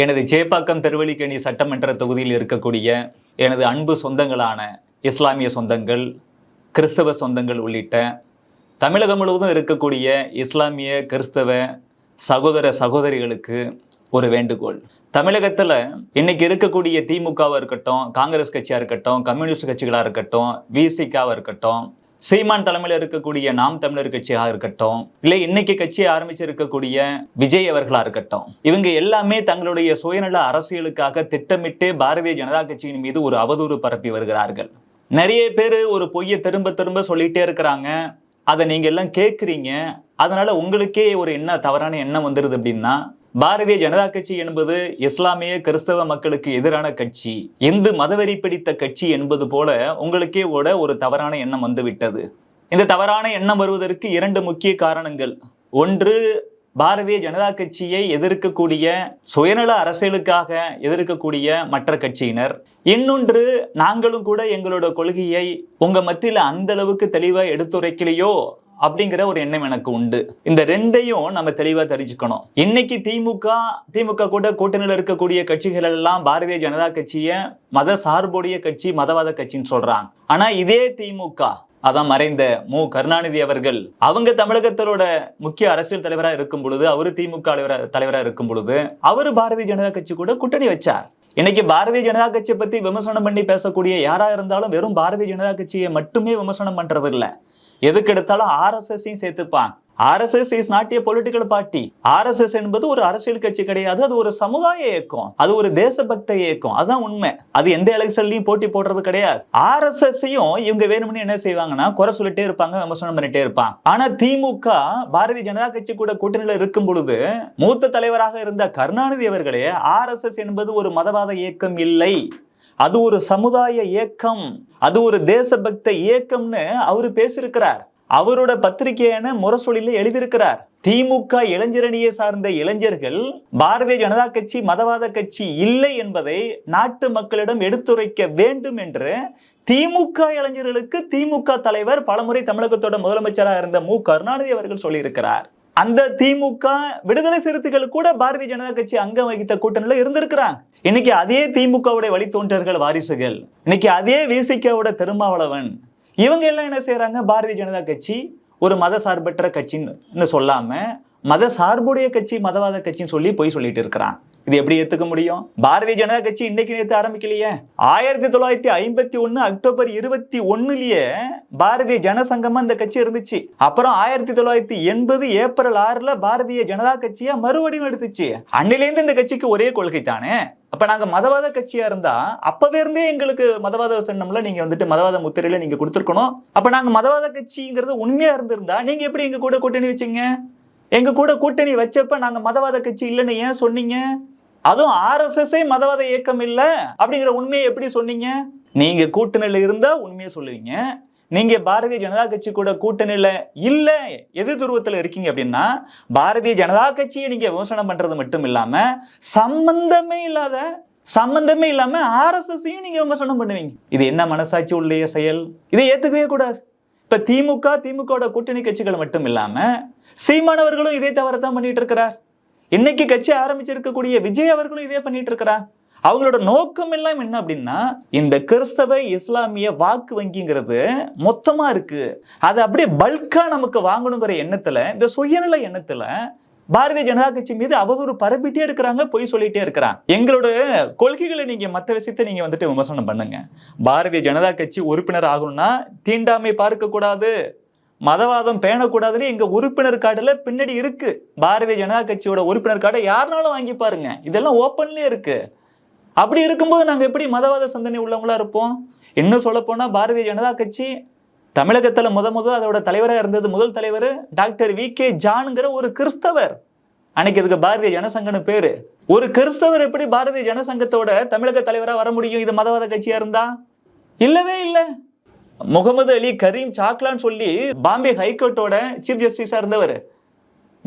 எனது சேப்பாக்கம் திருவல்லிக்கேணி சட்டமன்ற தொகுதியில் இருக்கக்கூடிய எனது அன்பு சொந்தங்களான இஸ்லாமிய சொந்தங்கள் கிறிஸ்தவ சொந்தங்கள் உள்ளிட்ட தமிழகம் முழுவதும் இருக்கக்கூடிய இஸ்லாமிய கிறிஸ்தவ சகோதர சகோதரிகளுக்கு ஒரு வேண்டுகோள். தமிழகத்தில் இன்னைக்கு இருக்கக்கூடிய திமுகவாக இருக்கட்டும் காங்கிரஸ் கட்சியாக இருக்கட்டும் கம்யூனிஸ்ட் கட்சிகளாக இருக்கட்டும் விசிகாவாக இருக்கட்டும் சீமான் தலைமையில் இருக்கக்கூடிய நாம் தமிழர் கட்சியாக இருக்கட்டும் இல்லை இன்னைக்கு கட்சியை ஆரம்பிச்சிருக்கக்கூடிய விஜய் அவர்களா இருக்கட்டும் இவங்க எல்லாமே தங்களுடைய சுயநல அரசியலுக்காக திட்டமிட்டு பாரதிய ஜனதா கட்சியின் மீது ஒரு அவதூறு பரப்பி வருகிறார்கள். நிறைய பேர் ஒரு பொய்யை திரும்ப திரும்ப சொல்லிட்டே இருக்கிறாங்க. அதை நீங்கள் எல்லாம் கேட்குறீங்க அதனால உங்களுக்கே ஒரு என்ன தவறான எண்ணம் வந்துடுது அப்படின்னா பாரதிய ஜனதா கட்சி என்பது இஸ்லாமிய கிறிஸ்தவ மக்களுக்கு எதிரான கட்சி. இந்து மதவெறி பிடித்த கட்சி என்பது போல உங்களுக்கே கூட ஒரு தவறான எண்ணம் வந்துவிட்டது. இந்த தவறான எண்ணம் வருவதற்கு இரண்டு முக்கிய காரணங்கள். ஒன்று பாரதிய ஜனதா கட்சியை எதிர்க்கக்கூடிய சுயநல அரசியலுக்காக எதிர்க்கக்கூடிய மற்ற கட்சியினர். இன்னொன்று நாங்களும் கூட எங்களோட கொள்கையை உங்க மத்தியில அந்த அளவுக்கு தெளிவா எடுத்துரைக்கலையோ? அப்படிங்கிற ஒரு எண்ணம் எனக்கு உண்டு. இந்த ரெண்டையும் நம்ம தெளிவா தெரிஞ்சுக்கணும். இன்னைக்கு திமுக திமுக கூட கூட்டணியில் இருக்கக்கூடிய கட்சிகள் எல்லாம் பாரதிய ஜனதா கட்சிய மத சார்புடைய கட்சி மதவாத கட்சின்னு சொல்றாங்க. ஆனா இதே திமுக அதான் மறைந்த மு. கருணாநிதி அவர்கள் அவங்க தமிழகத்தோட முக்கிய அரசியல் தலைவரா இருக்கும் பொழுது அவரு திமுக தலைவரா இருக்கும் பொழுது அவரு பாரதிய ஜனதா கட்சி கூட கூட்டணி வச்சார். இன்னைக்கு பாரதிய ஜனதா கட்சியை பத்தி விமர்சனம் பண்ணி பேசக்கூடிய யாரா இருந்தாலும் வெறும் பாரதிய ஜனதா கட்சியை மட்டுமே விமர்சனம் பண்றது இல்லை எதுக்கு எடுத்தாலும் ஆர்எஸ்எஸ்ஸையும் சேர்த்துப்பாங்க. RSS is not a political party RSS என்பது ஒரு அரசியல் கட்சி கிடையாது. அது ஒரு சமுதாய இயக்கம். அது ஒரு தேசபக்த இயக்கம். அதுதான் உண்மை. அது எந்த எலெக்ஷன்லயும் போட்டி போடுறது கிடையாது. ஆர்எஸ்எஸ்ஸையும் இவங்க வேணும்னு என்ன செய்வாங்கன்னா குறை சொல்லிட்டே இருப்பாங்க விமர்சனம் பண்ணிட்டே இருப்பாங்க. ஆனா திமுக பாரதிய ஜனதா கட்சி கூட கூட்டணியில இருக்கும் பொழுது மூத்த தலைவராக இருந்த கருணாநிதி அவர்களே ஆர்எஸ்எஸ் என்பது ஒரு மதவாத இயக்கம் இல்லை. அது ஒரு சமுதாய இயக்கம் அது ஒரு தேசபக்த இயக்கம்னு அவர் பேசியிருக்கிறார். அவரோட பத்திரிகையான முரசொலியில எழுதியிருக்கிறார். திமுக இளைஞரணியை சார்ந்த இளைஞர்கள் பாரதிய ஜனதா கட்சி மதவாத கட்சி இல்லை என்பதை நாட்டு மக்களிடம் எடுத்துரைக்க வேண்டும் என்று திமுக இளைஞர்களுக்கு திமுக தலைவர் பலமுறை தமிழகத்தோட முதலமைச்சராக இருந்த மு. கருணாநிதி அவர்கள் சொல்லியிருக்கிறார். அந்த திமுக விடுதலை சிறுத்தைகள் கூட பாரதிய ஜனதா கட்சி அங்கம் வகித்த கூட்டணியில இருந்திருக்கிறாங்க. இன்னைக்கு அதே திமுகவுடைய வழித்தோன்றர்கள் வாரிசுகள். இன்னைக்கு அதே விசிகாவோட திருமாவளவன். இவங்க எல்லாம் என்ன செய்யறாங்க பாரதிய ஜனதா கட்சி ஒரு மத சார்பற்ற கட்சின்னு சொல்லாம மத சார்புடைய கட்சி மதவாத கட்சின்னு சொல்லி போய் சொல்லிட்டு இருக்கிறான் இது எப்படி ஏத்துக்க முடியும்? பாரதிய ஜனதா கட்சி இன்னைக்கு நேற்று ஆரம்பிக்கலையே. ஆயிரத்தி தொள்ளாயிரத்தி ஐம்பத்தி ஒன்னு அக்டோபர் இருபத்தி ஒண்ணுலயே பாரதிய ஜனசங்கமா இந்த கட்சி இருந்துச்சு. அப்புறம் ஆயிரத்தி தொள்ளாயிரத்தி எண்பது ஏப்ரல் ஆறுல பாரதிய ஜனதா கட்சியா மறுவடிவம் எடுத்துச்சு. அன்னிலேருந்து இந்த கட்சிக்கு ஒரே கொள்கை தானே. அப்ப நாங்க மதவாத கட்சியா இருந்தா அப்பவே இருந்தே எங்களுக்கு மதவாத சொன்னோம்ல நீங்க வந்துட்டு மதவாத முத்திரையில நீங்க கொடுத்துருக்கணும். அப்ப நாங்க மதவாத கட்சிங்கிறது உண்மையா இருந்திருந்தா நீங்க எப்படி எங்க கூட கூட்டணி வச்சீங்க? எங்க கூட கூட்டணி வச்சப்ப நாங்க மதவாத கட்சி இல்லைன்னு ஏன் சொன்னீங்க? அதுவும் ஆர்எஸ்எஸ்ஸே மதவாத இயக்கம் இல்ல அப்படிங்கிற உண்மையை எப்படி சொன்னீங்க? நீங்க கூட்டணியில இருந்தா உண்மையை சொல்லுவீங்க. நீங்க பாரதிய ஜனதா கட்சி கூட கூட்டணியில இல்ல எது துருவத்துல இருக்கீங்க அப்படின்னா பாரதிய ஜனதா கட்சியை நீங்க விமர்சனம் பண்றது மட்டும் இல்லாம சம்பந்தமே இல்லாத சம்பந்தமே இல்லாம ஆர்எஸ்எஸ்ஸையும் நீங்க விமர்சனம் பண்ணுவீங்க. இது என்ன மனசாட்சி உள்ள செயல்? இதை ஏத்துக்கவே கூடாது. இப்ப திமுக திமுகவோட கூட்டணி கட்சிகள் மட்டும் இல்லாம சீமானவர்களும் இதே தவறத்தான் பண்ணிட்டு இருக்கிறார். இன்னைக்கு கட்சி ஆரம்பிச்சிருக்கக்கூடிய விஜய் அவர்களும் இதே பண்ணிட்டு இருக்கிறார். அவங்களோட நோக்கம் எல்லாம் என்ன அப்படின்னா இந்த கிறிஸ்தவ இஸ்லாமிய வாக்கு வங்கிங்கிறது மொத்தமா இருக்கு. அதை அப்படியே பல்கா நமக்கு வாங்கணுங்கிற எண்ணத்துல இந்த சுயநல எண்ணத்துல பாரதிய ஜனதா கட்சி மீது அவதூறு பரப்பிட்டே இருக்கிறாங்க பொய் சொல்லிட்டே இருக்கிறாங்க. எங்களோட கொள்கைகளை நீங்க மற்ற விஷயத்தை நீங்க வந்துட்டு விமர்சனம் பண்ணுங்க. பாரதிய ஜனதா கட்சி உறுப்பினர் ஆகணும்னா தீண்டாமை பார்க்க கூடாது மதவாதம் பேணக்கூடாதுன்னு எங்க உறுப்பினர் கார்டுல பின்னாடி இருக்கு. பாரதிய ஜனதா கட்சியோட உறுப்பினர் கார்டை யாருனாலும் வாங்கி பாருங்க. இதெல்லாம் ஓப்பன்லயே இருக்கு. அப்படி இருக்கும்போது நாங்க எப்படி மதவாத சிந்தனை உள்ளவங்களா இருப்போம்? இன்னும் சொல்ல போனா பாரதிய ஜனதா கட்சி தமிழகத்தில் முத முத அதோட தலைவராக இருந்தது முதல் தலைவர் டாக்டர் வி கே ஜானுங்கிற ஒரு கிறிஸ்தவர். அன்னைக்கு இதுக்கு பாரதிய ஜனசங்கன்னு பேரு. ஒரு கிறிஸ்தவர் எப்படி பாரதிய ஜனசங்கத்தோட தமிழக தலைவராக வர முடியும்? இது மதவாத கட்சியா இருந்தா? இல்லவே இல்லை. முகமது அலி கரீம் சாக்லான்னு சொல்லி பாம்பே ஹைகோர்ட்டோட சீஃப் ஜஸ்டிஸா இருந்தவர்.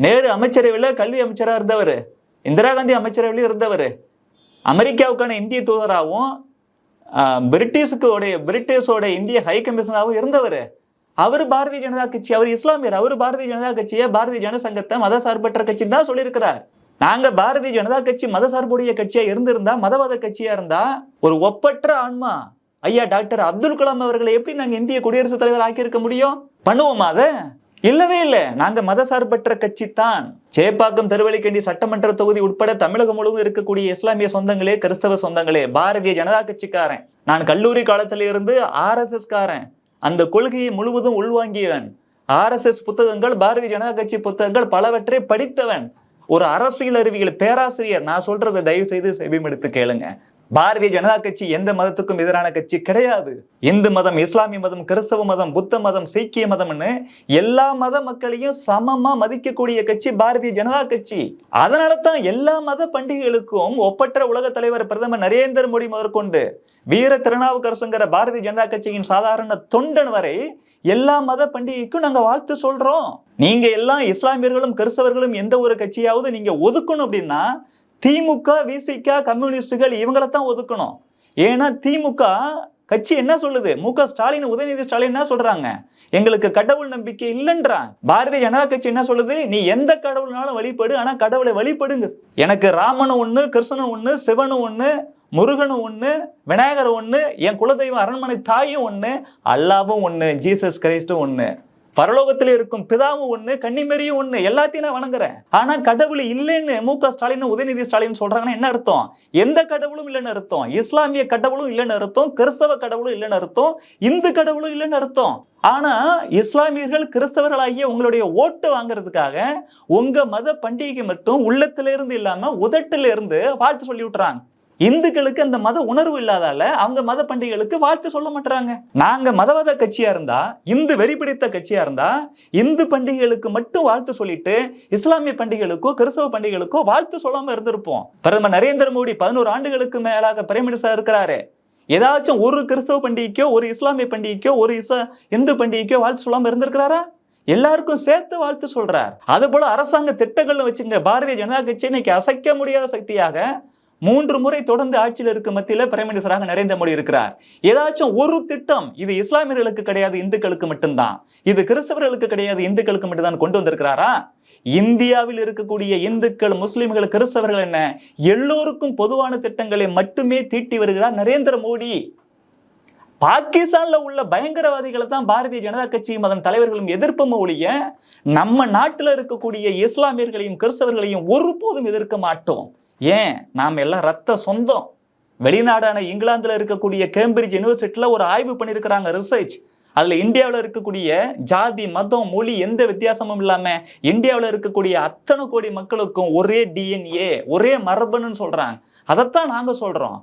நேரு அமைச்சரவையில் கல்வி அமைச்சராக இருந்தவர். இந்திரா காந்தி அமைச்சரவையிலும் இருந்தவர். அமெரிக்காவுக்கான இந்திய தூதராகவும் பிரிட்டிஷுக்கு உடைய பிரிட்டிஷோட இந்திய ஹை கமிஷனாகவும் இருந்தவர். அவர் பாரதிய ஜனதா கட்சி அவர் இஸ்லாமியர். அவர் பாரதிய ஜனதா கட்சியை பாரதிய ஜனசங்கத்தை மத சார்பற்ற கட்சின்னு தான் சொல்லியிருக்கிறார். நாங்க பாரதிய ஜனதா கட்சி மத சார்புடைய கட்சியா இருந்திருந்தா மதவாத கட்சியா இருந்தா ஒரு ஒப்பற்ற ஆன்மா ஐயா டாக்டர் அப்துல் கலாம் அவர்களை எப்படி நாங்க இந்திய குடியரசுத் தலைவர் ஆக்கியிருக்க முடியும்? பண்ணுவோமா அதை? இல்லவே இல்லை. நாங்க மதசார்பற்ற கட்சி தான் சேப்பாக்கம் திருவள்ளிக்கண்டி சட்டமன்ற தொகுதி உட்பட தமிழகம் முழுவதும் இருக்கக்கூடிய இஸ்லாமிய சொந்தங்களே கிறிஸ்தவ சொந்தங்களே. பாரதிய ஜனதா கட்சிக்காரன். நான் கல்லூரி காலத்துல இருந்து காரன் அந்த கொள்கையை முழுவதும் உள்வாங்கியவன். ஆர்எஸ்எஸ் புத்தகங்கள் பாரதிய ஜனதா கட்சி புத்தகங்கள் பலவற்றை படித்தவன். ஒரு அரசியல் அறிவியல் பேராசிரியர். நான் சொல்றதை தயவு செய்து செவிமெடுத்து கேளுங்க. பாரதிய ஜனதா கட்சி எந்த மதத்துக்கும் எதிரான கட்சி கிடையாது. இந்து மதம் இஸ்லாமிய மதம் கிறிஸ்தவ மதம் புத்த மதம் சீக்கிய மதம்னு எல்லா மத மக்களையும் சமமா மதிக்கக்கூடிய கட்சி பாரதிய ஜனதா கட்சி. அதனால தான் எல்லா மத பண்டிகைகளுக்கும் ஒப்பற்ற உலக தலைவர் பிரதமர் நரேந்திர மோடி முதற்கொண்டு வீர திருநாவுக்கரசுங்கிற பாரதிய ஜனதா கட்சியின் சாதாரண தொண்டன் வரை எல்லா மத பண்டிகைக்கும் நாங்க வாழ்த்து சொல்றோம். நீங்க எல்லாம் இஸ்லாமியர்களும் கிறிஸ்தவர்களும் எந்த ஒரு கட்சியாவது நீங்க ஒதுக்கணும் அப்படின்னா திமுக விசிக கம்யூனிஸ்டுகள் இவங்களை தான் ஒதுக்கணும். ஏன்னா திமுக கட்சி என்ன சொல்லுது? மு க ஸ்டாலின் உதயநிதி ஸ்டாலின் என்ன சொல்றாங்க? எங்களுக்கு கடவுள் நம்பிக்கை இல்லைன்றாங்க. பாரதிய ஜனதா கட்சி என்ன சொல்லுது? நீ எந்த கடவுள்னாலும் வழிபடு ஆனா கடவுளை வழிபடுங்க. எனக்கு ராமனு ஒண்ணு கிருஷ்ணன் ஒண்ணு சிவனு ஒண்ணு முருகனும் ஒண்ணு விநாயகர் ஒண்ணு என் குலதெய்வம் அரண்மனை தாயும் ஒண்ணு அல்லாவும் ஒண்ணு ஜீசஸ் கிரைஸ்டும் ஒண்ணு. பரலோகத்தில் இருக்கும் பிதாவும் ஒண்ணு கன்னிமேரியும் ஒண்ணு எல்லாத்தையும் நான் வணங்குறேன். ஆனா கடவுள் இல்லைன்னு மு க ஸ்டாலின் உதயநிதி ஸ்டாலின் சொல்றாங்கன்னா என்ன அர்த்தம்? எந்த கடவுளும் இல்லைன்னு அர்த்தம். இஸ்லாமிய கடவுளும் இல்லைன்னு அர்த்தம் கிறிஸ்தவ கடவுளும் இல்லைன்னு அர்த்தம் இந்து கடவுளும் இல்லைன்னு அர்த்தம். ஆனா இஸ்லாமியர்கள் கிறிஸ்தவர்களாகிய உங்களுடைய ஓட்டு வாங்குறதுக்காக உங்க மத பண்டிகை மட்டும் உள்ளத்திலிருந்து இல்லாம உதட்டிலிருந்து வாழ்த்து சொல்லி விட்டுறாங்க இந்துக்களுக்கு அந்த மத உணர்வு இல்லாதால அவங்க மத பண்டிகைகளுக்கு வாழ்த்து சொல்ல மாட்டாங்க நாங்க மதவாத கட்சியா இருந்தா இந்து வெறி பிடித்த கட்சியா இருந்தா இந்து பண்டிகைகளுக்கு மட்டும் வாழ்த்து சொல்லிட்டு இஸ்லாமிய பண்டிகைகளுக்கோ கிறிஸ்தவ பண்டிகைகளுக்கோ வாழ்த்து சொல்லாம இருந்திருப்போம். பிரதமர் நரேந்திர மோடி பதினோரு ஆண்டுகளுக்கு மேலாக பிரைம் மினிஸ்டர் இருக்கிறாரு. ஏதாச்சும் ஒரு கிறிஸ்தவ பண்டிகைக்கோ ஒரு இஸ்லாமிய பண்டிகைக்கோ ஒரு இச இந்து பண்டிகைக்கோ வாழ்த்து சொல்லாம இருந்திருக்கிறாரா? எல்லாருக்கும் சேர்த்து வாழ்த்து சொல்றார். அது போல அரசாங்க திட்டங்கள்னு வச்சுங்க பாரதிய ஜனதா கட்சி இன்னைக்கு அசைக்க முடியாத சக்தியாக மூன்று முறை தொடர்ந்து ஆட்சியில் இருக்க மத்தியில பிரைம் மினிஸ்டராக நரேந்திர மோடி இருக்கிறார். ஏதாச்சும் ஒரு திட்டம் இது இஸ்லாமியர்களுக்கு கிடையாது இந்துக்களுக்கு மட்டும்தான். இது கிறிஸ்தவர்களுக்கு கிடையாது இந்துக்களுக்கு மட்டும்தான் கொண்டு வந்திருக்கிறாரா? இந்தியாவில் இருக்கக்கூடிய இந்துக்கள் முஸ்லிம்கள் கிறிஸ்தவர்கள் என்ன? எல்லோருக்கும் பொதுவான திட்டங்களை மட்டுமே தீட்டி வருகிறார் நரேந்திர மோடி. பாகிஸ்தான்ல உள்ள பயங்கரவாதிகளை தான் பாரதிய ஜனதா கட்சியும் அதன் தலைவர்களும் எதிர்ப்பும் ஒழிய நம்ம நாட்டில் இருக்கக்கூடிய இஸ்லாமியர்களையும் கிறிஸ்தவர்களையும் ஒருபோதும் எதிர்க்க மாட்டோம். ஏன்? நாம் எல்லாம் ரத்த சொந்தம். வெளிநாடான இங்கிலாந்தில் இருக்கக்கூடிய கேம்பிரிட்ஜ் யூனிவர்சிட்டியில் ஒரு ஆய்வு பண்ணியிருக்கிறாங்க ரிசர்ச் அதில் இந்தியாவில் இருக்கக்கூடிய ஜாதி மதம் மொழி எந்த வித்தியாசமும் இல்லாமல் இந்தியாவில் இருக்கக்கூடிய அத்தனை கோடி மக்களுக்கும் ஒரே டிஎன்ஏ ஒரே மரபணுன்னு சொல்கிறாங்க அதைத்தான் நாங்கள் சொல்கிறோம்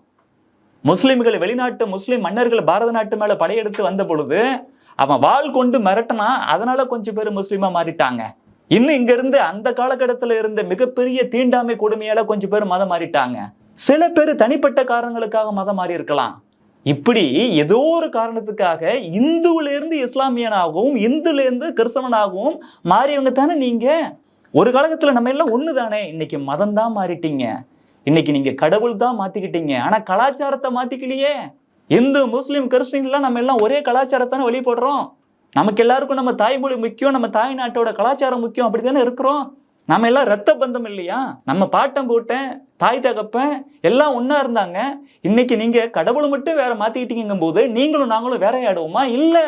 முஸ்லீம்கள் வெளிநாட்டு முஸ்லீம் மன்னர்கள் பாரத நாட்டு மேலே படையெடுத்து வந்த பொழுது அவன் வாள் கொண்டு மிரட்டினா அதனால கொஞ்சம் பேர் முஸ்லீமாக மாறிட்டாங்க. இன்னும் இங்க இருந்து அந்த காலகட்டத்தில் இருந்த மிகப்பெரிய தீண்டாமை கொடுமையால கொஞ்சம் பேர் மதம் மாறிட்டாங்க. சில பேர் தனிப்பட்ட காரணங்களுக்காக மதம் மாறி இருக்கலாம் இப்படி ஏதோ ஒரு காரணத்துக்காக இந்துவிலிருந்து இஸ்லாமியனாகவும் இந்துலேருந்து கிறிஸ்தவனாகவும் மாறியவங்க தானே நீங்க? ஒரு காலகட்டத்துல நம்ம எல்லாம் ஒண்ணு தானே இன்னைக்கு மதம் தான் மாறிட்டீங்க. இன்னைக்கு நீங்க கடவுள் தான் மாத்திக்கிட்டீங்க. ஆனா கலாச்சாரத்தை மாத்திக்கலையே. இந்து முஸ்லீம் கிறிஸ்டின்லாம் நம்ம எல்லாம் ஒரே கலாச்சாரத்தானே வெளிப்படுறோம் நமக்கு எல்லாருக்கும் நம்ம தாய்மொழி முக்கியம் நம்ம தாய் நாட்டோட கலாச்சாரம் முக்கியம் அப்படித்தானே இருக்கிறோம்? நம்ம எல்லாம் ரத்த பந்தம் இல்லையா? நம்ம பாட்டம் போட்டேன் தாய் தகப்பன் எல்லாம் ஒன்றா இருந்தாங்க. இன்னைக்கு நீங்கள் கடவுளை மட்டும் வேற மாற்றிக்கிட்டீங்கும் போது நீங்களும் நாங்களும் வேறையாடுவோமா? இல்லை.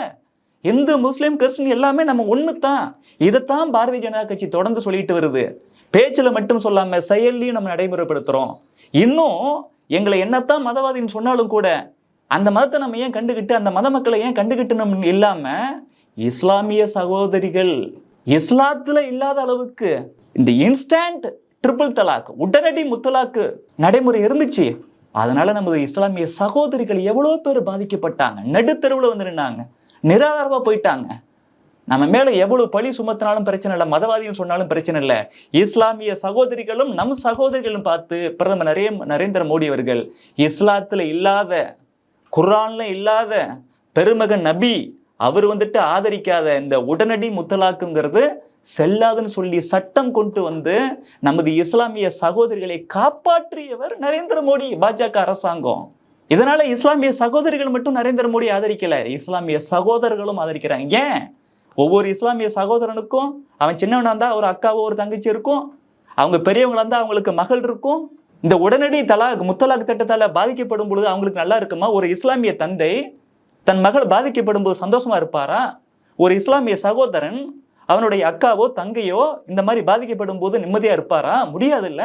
இந்து முஸ்லீம் கிறிஸ்டின் எல்லாமே நம்ம ஒன்று தான் இதைத்தான் பாரதிய ஜனதா கட்சி தொடர்ந்து சொல்லிட்டு வருது. பேச்சில் மட்டும் சொல்லாமல் செயல்லையும் நம்ம நடைமுறைப்படுத்துகிறோம் இன்னும் எங்களை என்னத்தான் மதவாதின்னு சொன்னாலும் கூட அந்த மதத்தை நம்ம ஏன் கண்டுகிட்டு அந்த மத மக்களை ஏன் கண்டுகிட்டு இல்லாமல் இஸ்லாமிய சகோதரிகள் இஸ்லாத்துல இல்லாத அளவுக்கு இந்த இன்ஸ்டன்ட் ட்ரிபிள் தலாக் உடனடி முத்தலாக்கு நடைமுறை இருந்துச்சு. அதனால நமது இஸ்லாமிய சகோதரிகள் எவ்வளோ பேர் பாதிக்கப்பட்டாங்க? நடுத்தெருவில் வந்து நின்னாங்க. நிராதாரமாக போயிட்டாங்க. நம்ம மேல எவ்வளவு பழி சுமத்தினாலும் பிரச்சனை இல்லை மதவாதிகள் சொன்னாலும் பிரச்சனை இல்லை. இஸ்லாமிய சகோதரிகளும் நம் சகோதரிகளும் பார்த்து பிரதமர் நரே நரேந்திர மோடி அவர்கள் இஸ்லாத்துல இல்லாத குர்ஆன்ல இல்லாத பெருமகன் நபி அவர் வந்துட்டு ஆதரிக்காத இந்த உடனடி முத்தலாக்குங்கிறது செல்லாதுன்னு சொல்லி சட்டம் கொண்டு வந்து நமது இஸ்லாமிய சகோதரிகளை காப்பாற்றியவர் நரேந்திர மோடி பாஜக அரசாங்கம். இதனால இஸ்லாமிய சகோதரிகள் மட்டும் நரேந்திர மோடி ஆதரிக்கல இஸ்லாமிய சகோதரர்களும் ஆதரிக்கிறாங்க. ஏன்? ஒவ்வொரு இஸ்லாமிய சகோதரனுக்கும் அவன் சின்னவனா இருந்தா ஒரு அக்காவோ ஒரு தங்கச்சி இருக்கும். அவங்க பெரியவங்களா இருந்தா அவங்களுக்கு மகள் இருக்கும். இந்த உடனடி தலாக் முத்தலாக் திட்டத்தால பாதிக்கப்படும் பொழுது அவங்களுக்கு நல்லா இருக்குமா? ஒரு இஸ்லாமிய தந்தை தன் மகள் பாதிக்கப்படும் போது சந்தோஷமா இருப்பாரா? ஒரு இஸ்லாமிய சகோதரன் அவனுடைய அக்காவோ தங்கையோ இந்த மாதிரி பாதிக்கப்படும் போது நிம்மதியா இருப்பாரா? முடியாதுல்ல.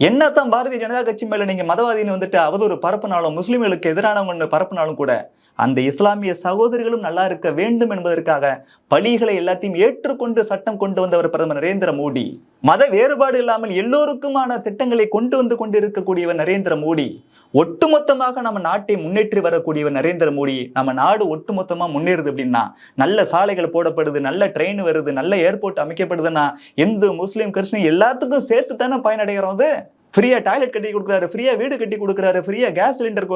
என்னத்தான் பாரதிய ஜனதா கட்சி மேல நீங்க மதவாதின்னு வந்துட்டு அவதூறு பரப்புனாலும் முஸ்லீம்களுக்கு எதிரானவங்க பரப்புனாலும் கூட அந்த இஸ்லாமிய சகோதரிகளும் நல்லா இருக்க வேண்டும் என்பதற்காக பலிகளை எல்லாத்தையும் ஏற்றுக்கொண்டு சட்டம் கொண்டு வந்தவர் பிரதமர் நரேந்திர மோடி. மத வேறுபாடு இல்லாமல் எல்லோருக்குமான திட்டங்களை கொண்டு வந்து கொண்டிருக்கக்கூடியவர் நரேந்திர மோடி. ஒட்டுமொத்தமாக நம்ம நாட்டை முன்னேற்றி வரக்கூடியவர் நரேந்திர மோடி. நம்ம நாடு ஒட்டுமொத்தமாக முன்னேறுது அப்படின்னா நல்ல சாலைகள் போடப்படுது நல்ல ட்ரெயின் வருது நல்ல ஏர்போர்ட் அமைக்கப்படுதுன்னா இந்து முஸ்லீம் கிறிஸ்டின் எல்லாத்துக்கும் சேர்த்து தானே பயனடைகிறோம் அது? ஃப்ரீயா டாய்லெட் கட்டி கொடுக்குறாரு ஃப்ரீயா வீடு கட்டி கொடுக்குறாரு ஃப்ரீயா gas cylinder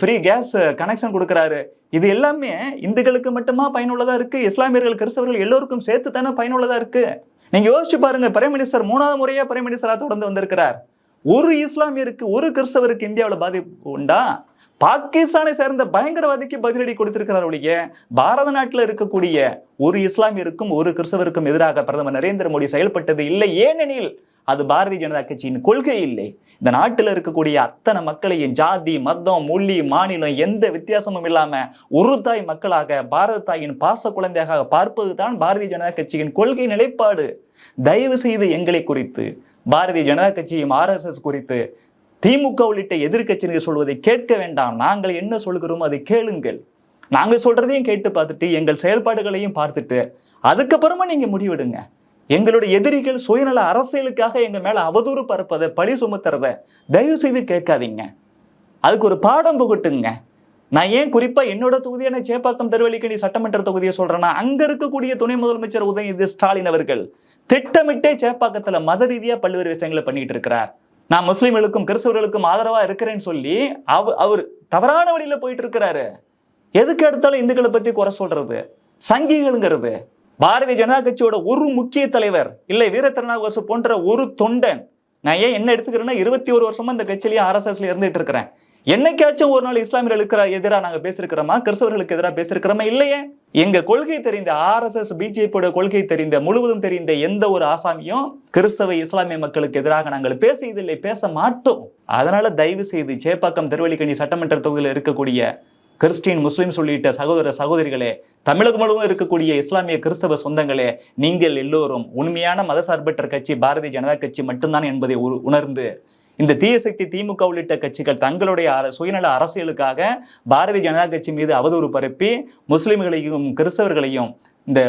free gas connection கொடுக்குறாரு. இது எல்லாமே இந்துக்களுக்கு மட்டுமா பயனுள்ளதாக இருக்கு? இஸ்லாமியர்கள் கிறிஸ்தவர்கள் எல்லோருக்கும் சேர்த்து தானே பயனுள்ளதாக இருக்கு? நீங்க யோசிச்சு பாருங்க பிரைம் மினிஸ்டர் மூணாவது முறையா பிரைம் மினிஸ்டராக தொடர்ந்து வந்திருக்கிறார். ஒரு இஸ்லாமியருக்கு ஒரு கிறிஸ்தவருக்கு இந்தியாவில் பாதிப்பு உண்டா? பாகிஸ்தானை சேர்ந்த பயங்கரவாதிக்கு பதிலடி கொடுத்திருக்கிறார் ஒழிய பாரத நாட்டில் இருக்கக்கூடிய ஒரு இஸ்லாமியருக்கும் ஒரு கிறிஸ்தவருக்கும் எதிராக பிரதமர் நரேந்திர மோடி செயல்பட்டது இல்லை. ஏனெனில் அது பாரதிய ஜனதா கட்சியின் கொள்கை இல்லை. இந்த நாட்டில் இருக்கக்கூடிய அத்தனை மக்களையும் ஜாதி மதம் மொழி மாநிலம் எந்த வித்தியாசமும் இல்லாம ஒரு தாய் மக்களாக பாரத தாயின் பாச குழந்தையாக பார்ப்பது தான் பாரதிய ஜனதா கட்சியின் கொள்கை நிலைப்பாடு. தயவு செய்து எங்களை குறித்து பாரதிய ஜனதா கட்சியும் ஆர்எஸ்எஸ் குறித்து திமுக உள்ளிட்ட எதிர்கட்சியினர் சொல்வதை கேட்க வேண்டாம். நாங்கள் என்ன சொல்கிறோமோ அதை கேளுங்கள். நாங்கள் சொல்றதையும் கேட்டு பார்த்துட்டு எங்கள் செயல்பாடுகளையும் பார்த்துட்டு அதுக்கப்புறமா நீங்க முடிவெடுங்க. எங்களுடைய எதிரிகள் சுயநல அரசியலுக்காக எங்க மேல அவதூறு பரப்பதை பழி சுமத்துறத தயவு செய்து கேட்காதீங்க. அதுக்கு ஒரு பாடம் புகட்டுங்க. நான் ஏன் குறிப்பா என்னோட தொகுதியான சேப்பாக்கம் திருவள்ளிக்கணி சட்டமன்ற தொகுதியை சொல்றேன்னா அங்க இருக்கக்கூடிய துணை முதலமைச்சர் உதயநிதி ஸ்டாலின் அவர்கள் திட்டமிட்டே சேப்பாக்கத்துல மத ரீதியா பல்வேறு விஷயங்களை பண்ணிட்டு இருக்கிறார். நான் முஸ்லீம்களுக்கும் கிறிஸ்தவர்களுக்கும் ஆதரவா இருக்கிறேன்னு சொல்லி அவ அவர் தவறான வழியில போயிட்டு இருக்கிறாரு. எதுக்கு எடுத்தாலும் இந்துக்களை பத்தி குறை சொல்றது? சங்கிகள்ங்கிறது பாரதிய ஜனதா கட்சியோட ஒரு முக்கிய தலைவர் இல்லை வீர போன்ற ஒரு தொண்டன். நான் ஏன் என்ன எடுத்துக்கிறேன்னா இருபத்தி ஒரு வருஷமா இந்த கட்சியிலேயே ஆர்எஸ்எஸ்ல இருந்துட்டு இருக்கிறேன். என்னைக்காச்சும் ஒரு நாள் இஸ்லாமியர்களுக்கு எதிராக நாங்க பேசிருக்கிறோமா கிறிஸ்தவர்களுக்கு எதிராக பேசிருக்கிறோமா இல்லையே. எங்க கொள்கை தெரிந்த ஆர்எஸ்எஸ் பிஜேபியோட கொள்கை தெரிந்த முழுவதும் தெரிந்த எந்த ஒரு ஆசாமியும் கிறிஸ்தவ இஸ்லாமிய மக்களுக்கு எதிராக நாங்கள் பேசியதில்லை பேச மாட்டோம். அதனால தயவு செய்து சேப்பாக்கம் திருவள்ளிக்கணி சட்டமன்ற தொகுதியில் இருக்கக்கூடிய கிறிஸ்டின் முஸ்லீம்ஸ் உள்ளிட்ட சகோதர சகோதரிகளே தமிழகம் முழுவதும் இருக்கக்கூடிய இஸ்லாமிய கிறிஸ்தவ சொந்தங்களே நீங்கள் எல்லோரும் உண்மையான மதசார்பற்ற கட்சி பாரதிய ஜனதா கட்சி மட்டும்தான் என்பதை உ- உணர்ந்து இந்த தீயசக்தி திமுக உள்ளிட்ட கட்சிகள் தங்களுடைய சுயநல அரசியலுக்காக பாரதிய ஜனதா கட்சி மீது அவதூறு பரப்பி முஸ்லிம்களையும் கிறிஸ்தவர்களையும் இந்த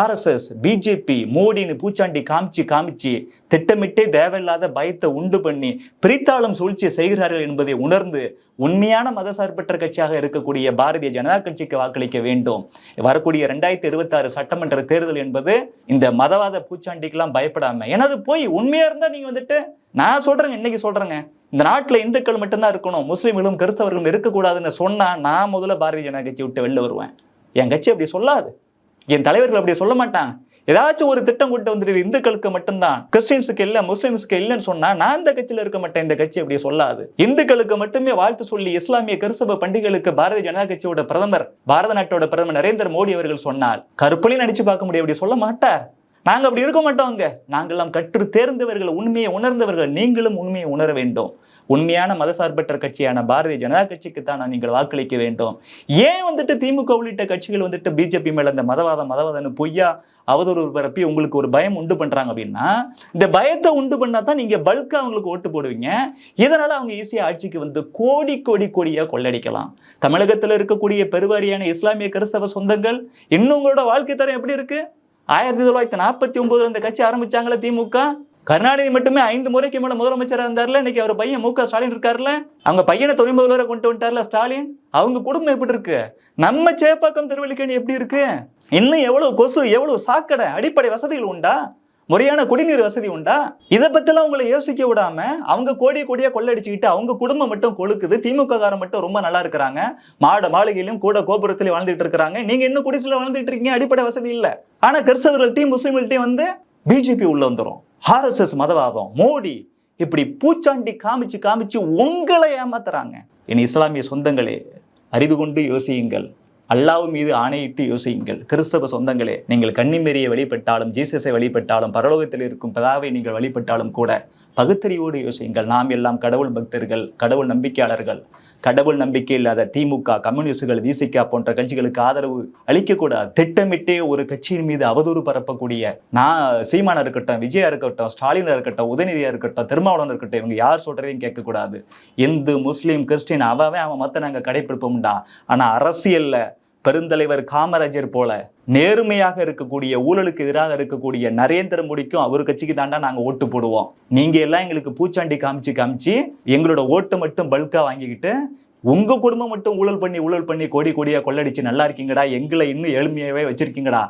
ஆர்எஸ்எஸ் பிஜேபி மோடின்னு பூச்சாண்டி காமிச்சு காமிச்சு திட்டமிட்டே தேவையில்லாத பயத்தை உண்டு பண்ணி பிரித்தாளும் சூழ்ச்சி செய்கிறார்கள் என்பதை உணர்ந்து உண்மையான மதசார்பற்ற கட்சியாக இருக்கக்கூடிய பாரதிய ஜனதா கட்சிக்கு வாக்களிக்க வேண்டும். வரக்கூடிய ரெண்டாயிரத்தி இருபத்தி ஆறு சட்டமன்ற தேர்தல் என்பது இந்த மதவாத பூச்சாண்டிக்கெல்லாம் பயப்படாம எனது போய் உண்மையா இருந்தா நீங்க வந்துட்டு நான் சொல்றேங்க இன்னைக்கு சொல்றேங்க. இந்த நாட்டில் இந்துக்கள் மட்டும்தான் இருக்கணும் முஸ்லீம்களும் கிறிஸ்தவர்களும் இருக்கக்கூடாதுன்னு சொன்னா நான் முதல்ல பாரதிய ஜனதா கட்சி விட்டு வெளில வருவேன். என் கட்சி அப்படி சொல்லாது. என் தலைவர்கள் அப்படி சொல்ல மாட்டாங்க. ஏதாச்சும் ஒரு திட்டம் கொண்டு வந்துடுது. இந்துக்களுக்கு மட்டும்தான். கிறிஸ்டின்ஸுக்கு இல்லை முஸ்லீம்ஸுக்கு இல்லைன்னு சொன்னா நான் இந்த கட்சியில இருக்க மாட்டேன். இந்த கட்சி அப்படி சொல்லாது. இந்துக்களுக்கு மட்டுமே வாழ்த்து சொல்லி இஸ்லாமிய கிறிஸ்தவ பண்டிகைகளுக்கு பாரதிய ஜனதா கட்சியோட பிரதமர் பாரத நாட்டோட பிரதமர் நரேந்திர மோடி அவர்கள் சொன்னால் கருப்புலி நடிச்சு பார்க்க முடியும். அப்படி சொல்ல மாட்டார். நாங்க அப்படி இருக்க மாட்டோங்க எல்லாம் கற்று தேர்ந்தவர்கள் உண்மையை உணர்ந்தவர்கள். நீங்களும் உண்மையை உணர வேண்டும். உண்மையான மதசார்பற்ற கட்சியான பாரதிய ஜனதா கட்சிக்கு தான் நான் நீங்கள் வாக்களிக்க வேண்டும். ஏன் வந்துட்டு திமுக உள்ளிட்ட கட்சிகள் வந்துட்டு பிஜேபி மேல இந்த மதவாதம் மதவாதம்னு பொய்யா அவதூறு பரப்பி உங்களுக்கு ஒரு பயம் உண்டு பண்றாங்க அப்படின்னா இந்த பயத்தை உண்டு பண்ணா தான் நீங்க பல்கா அவங்களுக்கு ஓட்டு போடுவீங்க. இதனால அவங்க ஈஸியா ஆட்சிக்கு வந்து கோடி கோடி கோடியா கொள்ளடிக்கலாம். தமிழகத்துல இருக்கக்கூடிய பெருவாரியான இஸ்லாமிய கிறிஸ்தவ சொந்தங்கள் இன்னும் உங்களோட வாழ்க்கை தரம் எப்படி இருக்கு? ஆயிரத்தி தொள்ளாயிரத்தி நாற்பத்தி ஒன்பது இந்த கட்சி ஆரம்பிச்சாங்களே திமுக? கருணாநிதி மட்டுமே ஐந்து முறைக்கு மேல முதலமைச்சராக இருந்தார்ல? இன்னைக்கு அவர் பையன் மு க. ஸ்டாலின் இருக்காருல்ல அவங்க பையனை துணை முதல்வராக கொண்டு வந்துட்டார்ல ஸ்டாலின்? அவங்க குடும்பம் எப்படி இருக்கு? நம்ம சேப்பாக்கம் திருவள்ளிக்கணி எப்படி இருக்கு? இன்னும் எவ்வளவு கொசு எவ்வளவு சாக்கடை அடிப்படை வசதிகள் உண்டா? முறையான குடிநீர் வசதி உண்டா? இதை பத்திலாம் உங்களை யோசிக்க விடாம அவங்க கோடி கோடியா கொள்ளடிச்சுக்கிட்டு அவங்க குடும்பம் மட்டும் கொழுக்குது திமுக காரம் மட்டும் ரொம்ப நல்லா இருக்கிறாங்க. மாட மாளிகையிலும் கூட கோபுரத்திலையும் வாழ்ந்துட்டு இருக்கிறாங்க. நீங்க இன்னும் குடிசில வாழ்ந்துட்டு இருக்கீங்க அடிப்படை வசதி இல்ல. ஆனா கிறிஸ்தவர்கள்ட்டையும் முஸ்லீம்கள்ட்டையும் வந்து பிஜேபி உள்ள வந்துடும் ஆர்எஸ்எஸ் மதவாதம். மோடி இப்படி பூச்சாண்டி காமிச்சு காமிச்சு உங்களை ஏமாத்துறாங்க. என் இஸ்லாமிய சொந்தங்களே அறிவு கொண்டு யோசியுங்கள். அல்லாஹ் மீது ஆணையிட்டு யோசியுங்கள். கிறிஸ்தவ சொந்தங்களே நீங்கள் கன்னிமேரியை வழிபட்டாலும் ஜீசஸை வழிபட்டாலும் பரலோகத்தில் இருக்கும் பதாவை நீங்கள் வழிபட்டாலும் கூட பகுத்தறிவோடு யோசியுங்கள். நாம் எல்லாம் கடவுள் பக்தர்கள் கடவுள் நம்பிக்கையாளர்கள். கடவுள் நம்பிக்கை இல்லாத திமுக கம்யூனிஸ்டுகள் விசிகா போன்ற கட்சிகளுக்கு ஆதரவு அளிக்கக்கூடாது. திட்டமிட்டே ஒரு கட்சியின் மீது அவதூறு பரப்பக்கூடிய நான் சீமானா இருக்கட்டும் விஜயா இருக்கட்டும் ஸ்டாலினா இருக்கட்டும் உதயநிதியா இருக்கட்டும் திருமாவளவன் இருக்கட்டும் இவங்க யார் சொல்றதையும் கேட்கக்கூடாது. இந்து முஸ்லீம் கிறிஸ்டின் அவன் அவன் மத்த நாங்கள் கடைபிடிப்போம்டா ஆனால் அரசியல்ல பெருந்தலைவர் காமராஜர் போல நேர்மையாக இருக்கக்கூடிய ஊழலுக்கு எதிராக இருக்கக்கூடிய நரேந்திர மோடிக்கும் அவர் கட்சிக்கு தாண்டா நாங்க ஓட்டு போடுவோம். நீங்க எல்லாம் எங்களுக்கு பூச்சாண்டி காமிச்சு காமிச்சு எங்களோட ஓட்டு மட்டும் பல்கா வாங்கிக்கிட்டு உங்க குடும்பம் மட்டும் ஊழல் பண்ணி ஊழல் பண்ணி கோடி கோடியா கொள்ளடிச்சு நல்லா இருக்கீங்கடா எங்களை இன்னும் எளிமையாவே வச்சிருக்கீங்கடா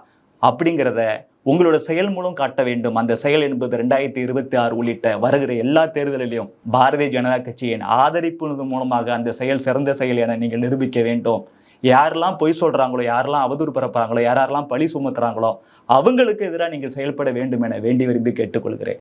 அப்படிங்கிறத உங்களோட செயல் மூலம் காட்ட வேண்டும். அந்த செயல் என்பது ரெண்டாயிரத்தி இருபத்தி ஆறு உள்ளிட்ட வருகிற எல்லா தேர்தலிலும் பாரதிய ஜனதா கட்சியின் ஆதரிப்பு மூலமாக அந்த செயல் சிறந்த செயல் என நீங்கள் நிரூபிக்க வேண்டும். யாரெல்லாம் பொய் சொல்கிறாங்களோ யாரெல்லாம் அவதூறு பரப்புறாங்களோ யாரெல்லாம் பழி சுமத்துறாங்களோ அவங்களுக்கு எதிராக நீங்கள் செயல்பட வேண்டும் என வேண்டி விரும்பி கேட்டுக்கொள்கிறேன்.